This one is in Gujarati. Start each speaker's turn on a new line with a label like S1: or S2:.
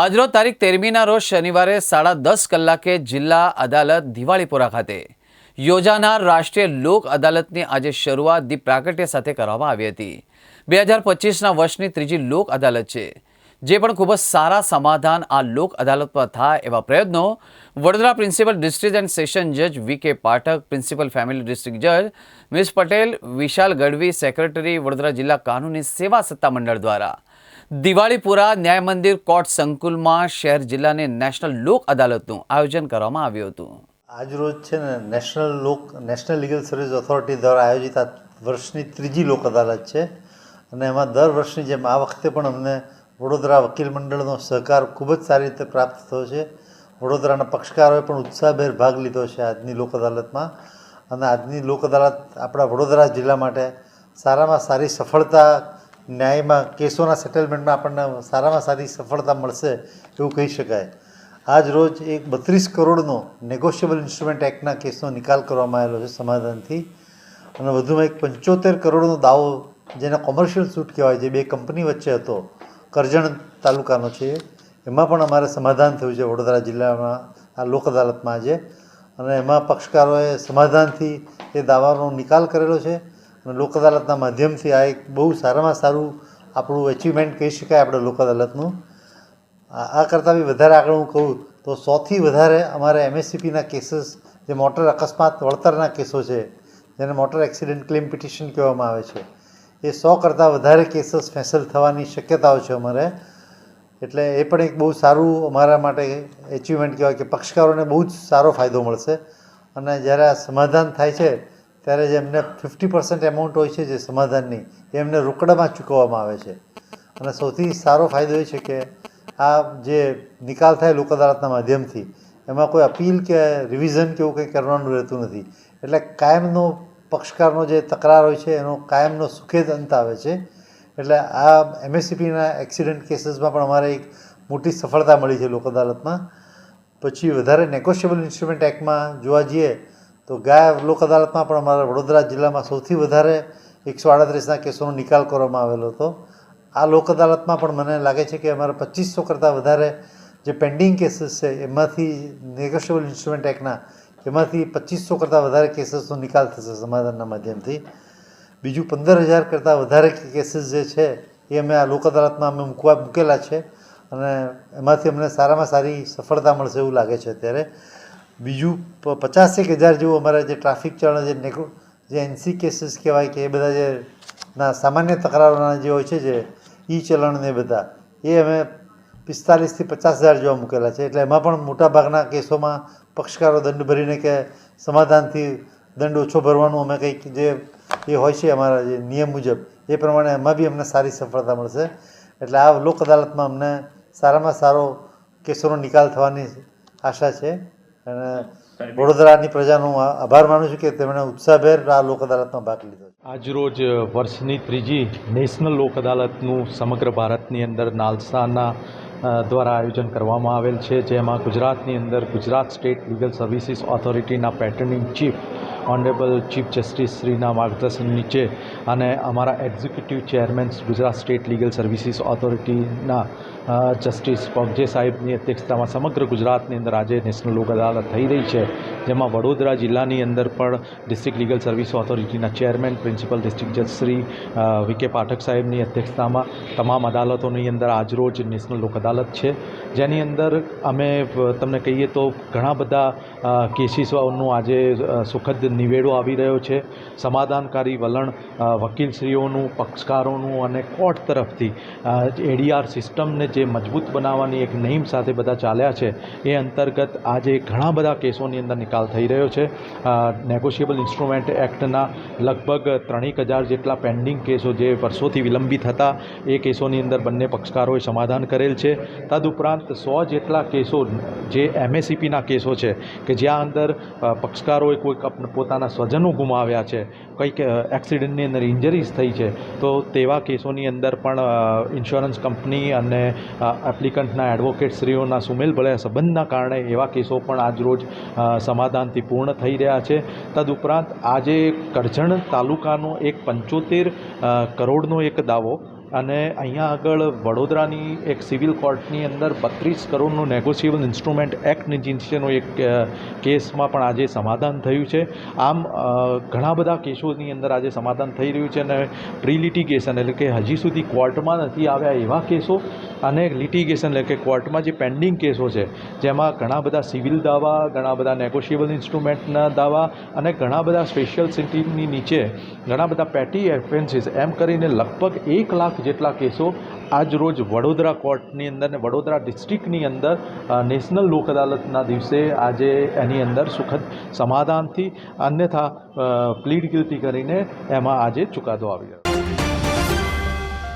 S1: આજરોજ તારીખ તેરમીના રોજ શનિવારે સાડા દસ કલાકે જિલ્લા અદાલત દિવાળીપુરા ખાતે યોજાનાર રાષ્ટ્રીય લોક અદાલતની આજે શરૂઆત દીપ પ્રાગટ્ય સાથે કરવામાં આવી હતી. બે હજાર પચીસના વર્ષની ત્રીજી લોક અદાલત છે, જે પણ ખૂબ જ સારા સમાધાન આ લોક અદાલતમાં થાય એવા પ્રયત્નો Vadodara principal district and session જજ વી કે પાઠક, પ્રિન્સિપલ ફેમિલી ડિસ્ટ્રિક્ટ જજ મિસ પટેલ, વિશાલ ગઢવી, સેક્રેટરી વડોદરા જિલ્લા કાનૂની સેવા સત્તા મંડળ દ્વારા દિવાળીપુરા ન્યાય મંદિર કોર્ટ સંકુલમાં શહેર જિલ્લાની નેશનલ લોક અદાલતનું આયોજન કરવામાં આવ્યું હતું.
S2: આજરોજ છે ને નેશનલ લોક, નેશનલ લીગલ સર્વિસ ઓથોરિટી દ્વારા આયોજિત આ વર્ષની ત્રીજી લોક અદાલત છે. અને એમાં દર વર્ષની જેમ આ વખતે પણ અમને વડોદરા વકીલ મંડળનો સહકાર ખૂબ જ સારી રીતે પ્રાપ્ત થયો છે. વડોદરાના પક્ષકારોએ પણ ઉત્સાહભેર ભાગ લીધો છે આજની લોક અદાલતમાં. અને આજની લોક અદાલત આપણા વડોદરા જિલ્લા માટે સારામાં સારી સફળતા ન્યાયમાં, કેસોના સેટલમેન્ટમાં આપણને સારામાં સારી સફળતા મળશે એવું કહી શકાય. આજ રોજ એક બત્રીસ કરોડનો નેગોશિયેબલ ઇન્સ્ટ્રુમેન્ટ એક્ટના કેસનો નિકાલ કરવામાં આવેલો છે સમાધાનથી. અને વધુમાં એક પંચોતેર કરોડનો દાવો, જેને કોમર્શિયલ સૂટ કહેવાય, જે બે કંપની વચ્ચે હતો, કરજણ તાલુકાનો છે એમાં પણ અમારે સમાધાન થયું છે વડોદરા જિલ્લામાં, આ લોક અદાલતમાં આજે. અને એમાં પક્ષકારોએ સમાધાનથી એ દાવાનો નિકાલ કરેલો છે. લોક અદાલતના માધ્યમથી આ એક બહુ સારામાં સારું આપણું એચિવમેન્ટ કહી શકાય આપણે લોક અદાલતનું આ કરતાં બી વધારે આગળ હું કહું તો સૌથી વધારે અમારે એમએસસીપીના કેસીસ જે મોટર અકસ્માત વળતરના કેસો છે, જેને મોટર એક્સિડન્ટ ક્લેમ પિટિશન કહેવામાં આવે છે, એ સો કરતાં વધારે કેસીસ ફેસલ થવાની શક્યતાઓ છે અમારે. એટલે એ પણ એક બહુ સારું અમારા માટે એચિવમેન્ટ કહેવાય કે પક્ષકારોને બહુ જ સારો ફાયદો મળશે. અને જ્યારે આ સમાધાન થાય છે ત્યારે જે એમને ફિફ્ટી પર્સન્ટ એમાઉન્ટ હોય છે જે સમાધાનની, એ એમને રોકડામાં ચૂકવવામાં આવે છે. અને સૌથી સારો ફાયદો એ છે કે આ જે નિકાલ થાય લોક અદાલતના માધ્યમથી, એમાં કોઈ અપીલ કે રિવિઝન કે એવું કંઈ કરવાનું રહેતું નથી. એટલે કાયમનો પક્ષકારનો જે તકરાર હોય છે, એનો કાયમનો સુખેદ અંત આવે છે. એટલે આ એમએસસીપીના એક્સિડન્ટ કેસીસમાં પણ અમારે એક મોટી સફળતા મળી છે લોક અદાલતમાં પછી વધારે નેગોશિયેબલ ઇન્સ્ટ્રુમેન્ટ એક્ટમાં જોવા જઈએ તો ગયા લોક અદાલતમાં પણ અમારા વડોદરા જિલ્લામાં સૌથી વધારે એકસો આડત્રીસના કેસોનો નિકાલ કરવામાં આવેલો હતો. આ લોક અદાલતમાં પણ મને લાગે છે કે અમારા પચીસો કરતાં વધારે જે પેન્ડિંગ કેસીસ છે, એમાંથી નેગોશિયેબલ ઇન્સ્ટ્રુમેન્ટ એક્ટના એમાંથી પચીસો કરતાં વધારે કેસીસનો નિકાલ થશે સમાધાનના માધ્યમથી. બીજું પંદર હજાર કરતાં વધારે કેસીસ જે છે, એ અમે આ લોક અદાલતમાં અમે મૂકવા, મૂકેલા છે અને એમાંથી અમને સારામાં સારી સફળતા મળશે એવું લાગે છે અત્યારે. બીજું પચાસેક હજાર જેવું અમારા જે ટ્રાફિક ચલણ જે નેગો જે એનસી કેસીસ કહેવાય કે એ બધા જે ના સામાન્ય તકરારોના જે હોય છે જે, ઈ ચલણ ને બધા, એ અમે પિસ્તાલીસથી પચાસ હજાર જેવા મૂકેલા છે. એટલે એમાં પણ મોટાભાગના કેસોમાં પક્ષકારો દંડ ભરીને કે સમાધાનથી દંડ ઓછો ભરવાનું અમે કંઈક જે, એ હોય છે અમારા જે નિયમ મુજબ, એ પ્રમાણે એમાં બી અમને સારી સફળતા મળશે. એટલે આ લોક અદાલતમાં અમને સારામાં સારો કેસોનો નિકાલ થવાની આશા છે. અને વડોદરાની પ્રજાનો હું આભાર માનું છું કે તેમણે ઉત્સાહભેર આ લોક અદાલતમાં ભાગ લીધો છે.
S3: આજરોજ વર્ષની ત્રીજી નેશનલ લોક અદાલતનું સમગ્ર ભારતની અંદર નાલસાના દ્વારા આયોજન કરવામાં આવેલ છે જેમાં ગુજરાતની અંદર ગુજરાત સ્ટેટ લીગલ સર્વિસીસ ઓથોરિટીના પેટર્નિંગ ચીફ ઓનરેબલ ચીફ જસ્ટિસ શ્રીના માર્ગદર્શન નીચે અને અમારા executive chairman Gujarat state legal services ઓથોરિટીના justice પગજે સાહેબની અધ્યક્ષતામાં સમગ્ર ગુજરાતની અંદર આજે નેશનલ લોક અદાલત થઈ રહી છે, જેમાં વડોદરા જિલ્લાની અંદર પણ ડિસ્ટ્રિક્ટ લીગલ સર્વિસ ઓથોરિટીના ચેરમેન, પ્રિન્સિપલ ડિસ્ટ્રિક્ટ જજ શ્રી વિકે પાઠક સાહેબની અધ્યક્ષતામાં તમામ અદાલતોની અંદર આજરોજ નેશનલ લોક અદાલત છે. જેની અંદર અમે તમને કહીએ તો ઘણા બધા કેસીસોનું આજે સુખદ નિવેડો આવી રહ્યો છે. સમાધાનકારી વલણ વકીલશ્રીઓનું, પક્ષકારોનું અને કોર્ટ તરફથી એડીઆર સિસ્ટમને જે મજબૂત બનાવવાની એક નેમ સાથે બધા ચાલ્યા છે, એ અંતર્ગત આજે ઘણા બધા કેસોની અંદર નિકાલ થઈ રહ્યો છે. નેગોશિયેબલ ઇન્સ્ટ્રુમેન્ટ એક્ટના લગભગ ત્રણેક હજાર જેટલા પેન્ડિંગ કેસો જે વર્ષોથી વિલંબિત હતા, એ કેસોની અંદર બંને પક્ષકારોએ સમાધાન કરેલ છે. તદુપરાંત સો જેટલા કેસો જે એમએસીપીના કેસો છે, કે જ્યાં અંદર પક્ષકારોએ કોઈક પોતાના સ્વજનો ગુમાવ્યા છે, કંઈક એક્સિડન્ટની અંદર ઇન્જરીઝ થઈ છે, તો તેવા કેસોની અંદર પણ ઇન્સ્યોરન્સ કંપની અને એપ્લિકન્ટના એડવોકેટશ્રીઓના સુમેલ ભળ્યા સંબંધના કારણે એવા કેસો પણ આજ રોજ સમાધાનથી પૂર્ણ થઈ રહ્યા છે. તદુપરાંત આજે કરજણ તાલુકાનો એક પંચોતેર કરોડનો એક દાવો અને અહીંયા આગળ વડોદરાની એક સિવિલ કોર્ટની અંદર બત્રીસ કરોડનું નેગોશિયેબલ ઇન્સ્ટ્રુમેન્ટ એક્ટ નીચેનો એક કેસમાં પણ આજે સમાધાન થયું છે. આમ ઘણા બધા કેસોની અંદર આજે સમાધાન થઈ રહ્યું છે અને પ્રિલિટિગેશન એટલે કે હજી સુધી કોર્ટમાં નથી આવ્યા એવા કેસો અને લિટિગેશન એટલે કે કોર્ટમાં જે પેન્ડિંગ કેસો છે, જેમાં ઘણા બધા સિવિલ દાવા, ઘણા બધા નેગોશિયેબલ ઇન્સ્ટ્રુમેન્ટના દાવા અને ઘણા બધા સ્પેશિયલ સિટીની નીચે ઘણા બધા પેટી એફેન્સીસ એમ કરીને લગભગ એક લાખ જેટલા કેસો આજ રોજ વડોદરા કોર્ટની અંદર ને વડોદરા ડિસ્ટ્રિક્ટની અંદર નેશનલ લોક અદાલતના દિવસે આજે એની અંદર સુખદ સમાધાનથી અન્યથા પ્લીડ ગિલ્ટી કરીને એમાં આજે ચુકાદો આવી રહ્યો